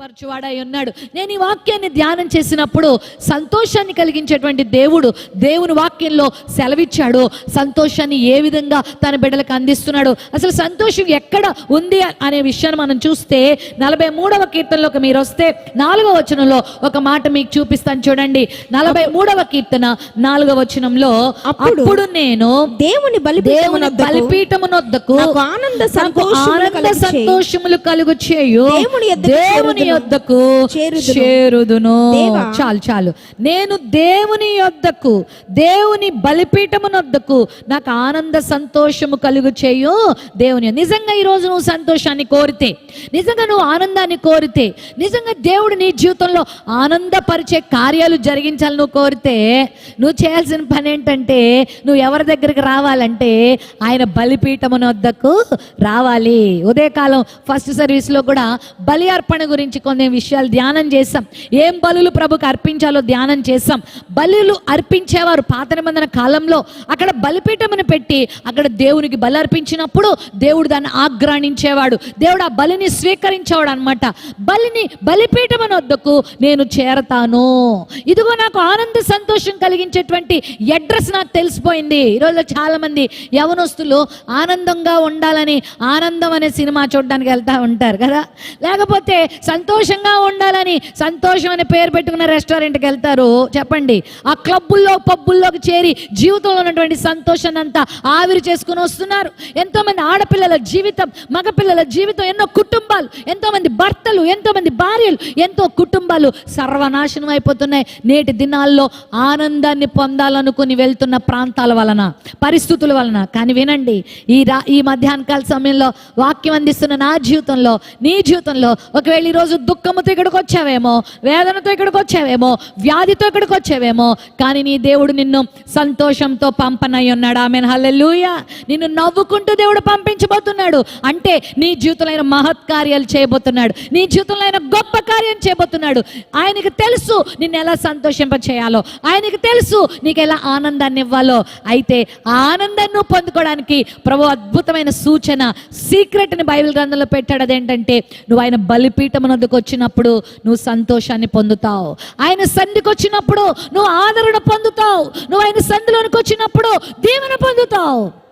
పరచువాడై ఉన్నాడు. నేను ఈ వాక్యాన్ని ధ్యానం చేసినప్పుడు సంతోషాన్ని కలిగించేటువంటి దేవుడు దేవుని వాక్యంలో సెలవిచ్చాడు. సంతోషాన్ని ఏ విధంగా తన బిడ్డలకు అందిస్తున్నాడు? అసలు సంతోషం ఎక్కడ ఉంది అనే విషయాన్ని మనం చూస్తే నలభై మూడవ కీర్తనలోకి మీరు వస్తే నాలుగవ వచనంలో ఒక మాట మీకు చూపిస్తాను చూడండి. నలభై మూడవ కీర్తన నాలుగవ వచనంలో అప్పుడు నేను దేవుని దేవుని బలిపీఠమునొద్దకు ఆనంద. సంతోషములు కలుగు చేయు దేవుని యొద్దకు చేరుదును. చాలు చాలు. నేను దేవుని యొద్దకు దేవుని బలిపీఠమునొద్దకు నాకు ఆనంద సంతోషము కలుగు చేయు దేవుని. నిజంగా ఈ రోజు నువ్వు సంతోషాన్ని కోరితే నిజంగా నువ్వు ఆనందాన్ని కోరితే నిజంగా దేవుడు నీ జీవితంలో ఆనందపరిచే కార్యాలు జరిగించాలి నువ్వు కోరితే నువ్వు చేయాల్సిన పని ఏంటంటే నువ్వు ఎవరి దగ్గరికి రావాలంటే ఆయన బలిపీఠమునొద్దకు రావాలి. ఉదయకాలం ఫస్ట్ సర్వీస్లో కూడా బలి అర్పణ గురించి కొన్ని విషయాలు ధ్యానం చేసాం ఏం బలులు ప్రభుకు అర్పించాలో ధ్యానం చేసాం బలులు అర్పించేవారు పాత నిబంధన కాలంలో అక్కడ బలిపీఠమును పెట్టి అక్కడ దేవునికి బలి అర్పించినప్పుడు దేవుడు దాన్ని ఆగ్రాణించేవాడు. దేవుడు ఆ బలిని స్వీకరించేవాడు అనమాట బలిని బలిపీఠమున వద్దకు నేను చేరతాను. ఇదిగో నాకు ఆనంద సంతోషం కలిగించేటువంటి అడ్రస్ నాకు తెలిసిపోయింది. ఈరోజు చాలా మంది యవనస్తులు ఆనందంగా ఉండాలని ఆనందం అనే సినిమా చూడడానికి వెళ్తా ఉంటారు కదా. లేకపోతే సంతోషంగా ఉండాలని సంతోషం అనే పేరు పెట్టుకున్న రెస్టారెంట్కి వెళ్తారు. చెప్పండి. ఆ క్లబ్బుల్లో పబ్బుల్లోకి చేరి జీవితంలో ఉన్నటువంటి సంతోషాన్ని అంతా ఆవిరి చేసుకుని వస్తున్నారు. ఎంతోమంది ఆడపిల్లల జీవితం మగపిల్లల జీవితం ఎన్నో కుటుంబాలు ఎంతో మంది భర్తలు ఎంతో మంది భార్యలు ఎంతో కుటుంబాలు సర్వనాశనం అయిపోతున్నాయి. నేటి దినాల్లో ఆనందాన్ని పొందాలనుకుని వెళ్తున్న ప్రాంతాల వలన పరిస్థితుల వలన. కానీ వినండి ఈ రా ఈ మధ్యాహ్నకాల సమయంలో వాక్యం అందిస్తున్న నా జీవితంలో నీ జీవితంలో ఒకవేళ ఈరోజు దుఃఖముతో ఇక్కడికి వచ్చావేమో? వేదనతో ఇక్కడికి వచ్చావేమో? వ్యాధితో ఇక్కడికి వచ్చావేమో? కానీ నీ దేవుడు నిన్ను సంతోషంతో పంపనై ఉన్నాడు. ఆమె హల్లెలూయా. నిన్ను నవ్వుకుంటూ దేవుడు పంపించబోతున్నాడు. అంటే నీ జీవితంలో ఆయన మహత్కార్యాలు చేయబోతున్నాడు. నీ జీవితంలో ఆయన గొప్ప కార్యం చేయబోతున్నాడు. ఆయనకి తెలుసు నిన్ను ఎలా సంతోషింప చేయాలో ఆయనకి తెలుసు నీకు ఎలా ఆనందాన్ని ఇవ్వాలో. అయితే ఆనందాన్ని నువ్వు పొందుకోవడానికి ప్రభు అద్భుతమైన సూచన సీక్రెట్ని బైబిల్ గ్రంథంలో పెట్టాడు. అదేంటంటే నువ్వు ఆయన బలిపీఠమునందుకు వచ్చినప్పుడు నువ్వు సంతోషాన్ని పొందుతావు. ఆయన సంధికి వచ్చినప్పుడు నువ్వు ఆదరణ పొందుతావు. నువ్వు ఆయన సంధిలోనికి వచ్చినప్పుడు దీవెన పొందుతావు.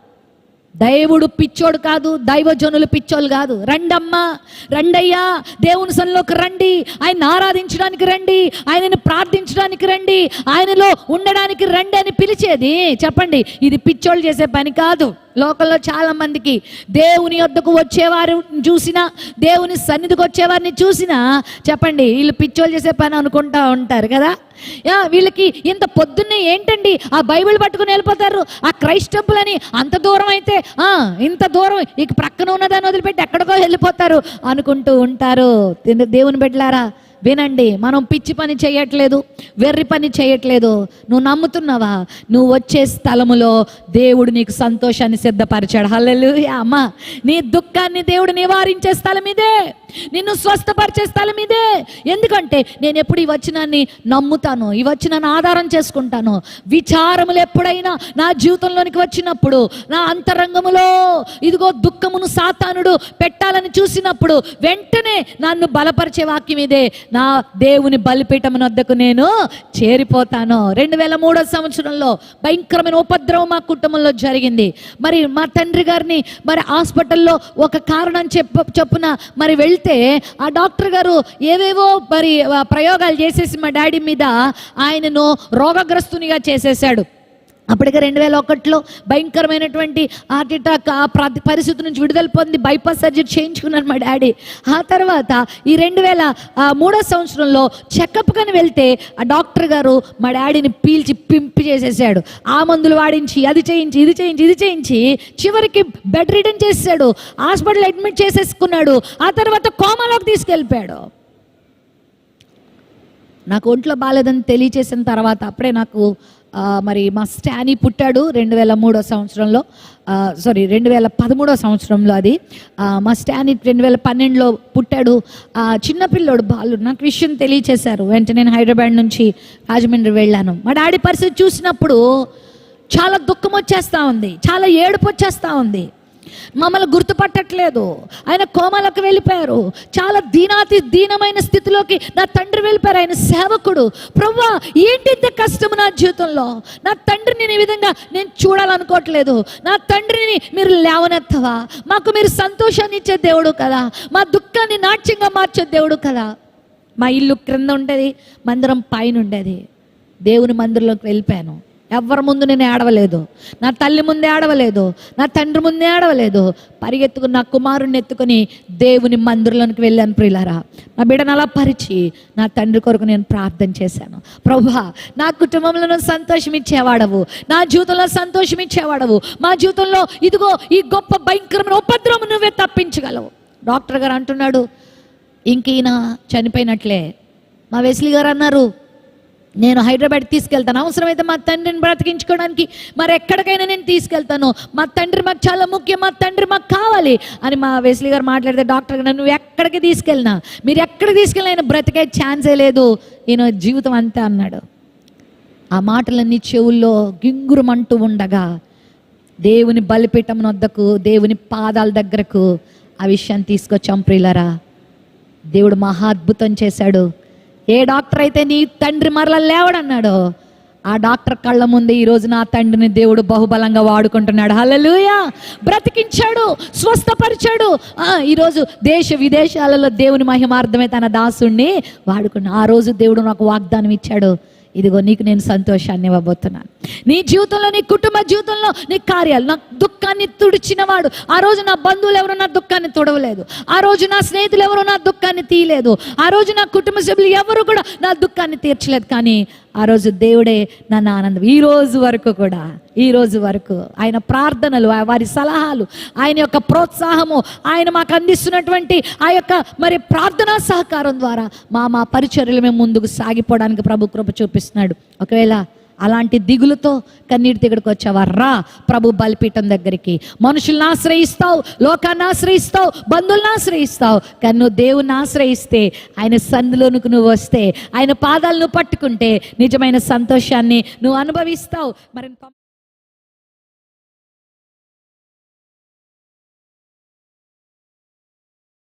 దైవుడు పిచ్చోడు కాదు దైవజనులు పిచ్చోళ్ళు కాదు. రండమ్మా రండయ్యా దేవుని సన్నిలోకి రండి ఆయన ఆరాధించడానికి రండి ఆయనని ప్రార్థించడానికి రండి ఆయనలో ఉండడానికి రండి అని పిలిచేది. చెప్పండి ఇది పిచ్చోళ్ళు చేసే పని కాదు. లోకల్లో చాలా మందికి దేవుని వద్దకు వచ్చేవారు చూసినా దేవుని సన్నిధికి వచ్చేవారిని చూసినా చెప్పండి వీళ్ళు పిచ్చోళ్ళు చేసే పని అనుకుంటా ఉంటారు కదా? యా వీళ్ళకి ఇంత పొద్దున్నే ఏంటండి? ఆ బైబిల్ పట్టుకుని వెళ్ళిపోతారు. ఆ క్రైస్తవులని అంత దూరం అయితే ఇంత దూరం ఇక ప్రక్కన ఉన్నదాన్ని వదిలిపెట్టి ఎక్కడికో వెళ్ళిపోతారు అనుకుంటూ ఉంటారు. దేవుని బిడ్డలారా వినండి మనం పిచ్చి పని చేయట్లేదు వెర్రి పని చేయట్లేదు. నువ్వు నమ్ముతున్నావా? నువ్వు వచ్చే స్థలములో దేవుడు నీకు సంతోషాన్ని సిద్ధపరిచాడు. హల్లెలు అమ్మ. నీ దుఃఖాన్ని దేవుడు నివారించే స్థలం ఇదే. నిన్ను స్వస్థపరిచే స్థలం ఇదే. ఎందుకంటే నేను ఎప్పుడు ఈ వచనాన్ని నమ్ముతాను ఈ వచనాన్ని ఆధారం చేసుకుంటాను విచారములు ఎప్పుడైనా నా జీవితంలోనికి వచ్చినప్పుడు నా అంతరంగములో ఇదిగో దుఃఖమును సాతానుడు పెట్టాలని చూసినప్పుడు వెంటనే నన్ను బలపరిచే వాక్యం ఇదే. నా దేవుని బలిపీఠం వద్దకు నేను చేరిపోతాను. రెండు వేల మూడో సంవత్సరంలో భయంకరమైన ఉపద్రవం మా కుటుంబంలో జరిగింది. మరి మా తండ్రి గారిని మరి హాస్పిటల్లో ఒక కారణం చెప్ప చెప్పున మరి వెళ్తే ఆ డాక్టర్ గారు ఏవేవో మరి ప్రయోగాలు చేసేసి మా డాడీ మీద ఆయనను రోగగ్రస్తునిగా చేసేసాడు అప్పటికే రెండు వేల ఒకటిలో భయంకరమైనటువంటి హార్ట్ అటాక్ ఆ ప్రతి పరిస్థితి నుంచి విడుదల పొంది బైపాస్ సర్జరీ చేయించుకున్నాను మా డాడీ. ఆ తర్వాత ఈ రెండు వేల మూడో సంవత్సరంలో చెకప్ కని వెళ్తే ఆ డాక్టర్ గారు మా డాడీని పీల్చి పింపి చేసేసాడు. ఆ మందులు వాడించి అది చేయించి ఇది చేయించి ఇది చేయించి చివరికి బెడ్ రిటర్న్ చేసేసాడు. హాస్పిటల్ అడ్మిట్ చేసేసుకున్నాడు. ఆ తర్వాత కోమాలోకి తీసుకెళ్ళిపోయాడు. నాకు ఒంట్లో బాగాలేదని తెలియచేసిన తర్వాత అప్పుడే నాకు మరి మా స్టానీ పుట్టాడు రెండు వేల మూడో సంవత్సరంలో. సారీ రెండు వేల పదమూడో సంవత్సరంలో అది. మా స్టానీ రెండు వేల పన్నెండులో పుట్టాడు చిన్నపిల్లోడు బాలు నాకు విషయం తెలియచేశారు. వెంటనే నేను హైదరాబాద్ నుంచి రాజమండ్రి వెళ్ళాను. మా డాడీ పరిస్థితి చూసినప్పుడు చాలా దుఃఖం వచ్చేస్తూ ఉంది. చాలా ఏడుపు వచ్చేస్తూ ఉంది. మమ్మల్ని గుర్తుపట్టట్లేదు. ఆయన కోమలకు వెళ్ళిపోయారు. చాలా దీనాతి దీనమైన స్థితిలోకి నా తండ్రి వెళ్ళిపోయారు. ఆయన సేవకుడు. ప్రవ్వా ఏంటి ఇంత కష్టం నా జీవితంలో? నా తండ్రిని ఈ విధంగా నేను చూడాలనుకోవట్లేదు. నా తండ్రిని మీరు లేవనెత్తవా? మాకు మీరు సంతోషాన్ని ఇచ్చే దేవుడు కదా. మా దుఃఖాన్ని నాట్యంగా మార్చే దేవుడు కదా. మా ఇల్లు క్రింద ఉండేది మందిరం పైన ఉండేది. దేవుని మందిరంలోకి వెళ్ళిపోయాను. ఎవరి ముందు నేను ఏడవలేదు. నా తల్లి ముందే ఏడవలేదు. నా తండ్రి ముందే ఏడవలేదు. పరిగెత్తుకుని నా కుమారుణ్ణి ఎత్తుకుని దేవుని మందిరంలోనికి వెళ్ళాను ప్రియులారా. నా బిడ్డను అలా పరిచి నా తండ్రి కొరకు నేను ప్రార్థన చేశాను. ప్రభా నా కుటుంబంలో సంతోషం ఇచ్చేవాడవు. నా జీవితంలో సంతోషం ఇచ్చేవాడవు. మా జీవితంలో ఇదిగో ఈ గొప్ప భయంకరమైన ఉపద్రవం నువ్వే తప్పించగలవు. డాక్టర్ గారు అంటున్నాడు ఇంక ఈయన చనిపోయినట్లే. మా వెస్లీ గారు అన్నారు నేను హైదరాబాద్ తీసుకెళ్తాను. అవసరమైతే మా తండ్రిని బ్రతికించుకోవడానికి మరి ఎక్కడికైనా నేను తీసుకెళ్తాను. మా తండ్రి మాకు చాలా ముఖ్యం మా తండ్రి మాకు కావాలి అని మా వెస్లీ గారు మాట్లాడితే డాక్టర్ గారు నువ్వు ఎక్కడికి తీసుకెళ్ళినా మీరు ఎక్కడికి తీసుకెళ్ళినా ఆయన బ్రతికే ఛాన్సే లేదు. ఈయన జీవితం అంతే అన్నాడు. ఆ మాటలన్నీ చెవుల్లో గింగురమంటూ ఉండగా దేవుని బలిపీఠం వద్దకు దేవుని పాదాల దగ్గరకు ఆ విషయాన్ని తీసుకొచ్చాం ప్రియులరా. దేవుడు మహా అద్భుతం చేశాడు. ఏ డాక్టర్ అయితే నీ తండ్రి మరల లేవడన్నాడో ఆ డాక్టర్ కళ్ళ ముందే ఈరోజు నా తండ్రిని దేవుడు బహుబలంగా వాడుకుంటున్నాడు. హలలుయా బ్రతికించాడు స్వస్థపరిచాడు. ఆ, ఈరోజు దేశ విదేశాలలో దేవుని మహిమార్థమే తన దాసుణ్ణి వాడుకున్నాడు ఆ రోజు దేవుడు నాకు వాగ్దానం ఇచ్చాడు. ఇదిగో నీకు నేను సంతోషాన్ని ఇవ్వబోతున్నాను. నీ జీవితంలో నీ కుటుంబ జీవితంలో నీ కార్యాలు నా దుఃఖాన్ని తుడిచినవాడు. ఆ రోజు నా బంధువులు ఎవరు నా దుఃఖాన్ని తుడవలేదు. ఆ రోజు నా స్నేహితులు ఎవరు నా దుఃఖాన్ని తీయలేదు. ఆ రోజు నా కుటుంబ సభ్యులు ఎవరు కూడా నా దుఃఖాన్ని తీర్చలేదు. కానీ ఆ రోజు దేవుడే నన్ను ఆనందం ఈ రోజు వరకు కూడా ఈ రోజు వరకు ఆయన ప్రార్థనలు వారి సలహాలు ఆయన యొక్క ప్రోత్సాహము ఆయన మాకు అందిస్తున్నటువంటి ఆ యొక్క మరి ప్రార్థనా సహకారం ద్వారా మా మా పరిచర్యలు మేము ముందుకు సాగిపోవడానికి ప్రభు కృప చూపిస్తున్నాడు. ఒకవేళ అలాంటి దిగులుతో కన్నీటి దగ్గరికి వచ్చావా రా ప్రభు బలిపీఠం దగ్గరికి. మనుషుల్ని ఆశ్రయిస్తావు లోకాన్ని ఆశ్రయిస్తావు బంధువులను ఆశ్రయిస్తావు. కానీ నువ్వు దేవుని ఆశ్రయిస్తే ఆయన సందులోనికి నువ్వు వస్తే ఆయన పాదాలను పట్టుకుంటే నిజమైన సంతోషాన్ని నువ్వు అనుభవిస్తావు. మరి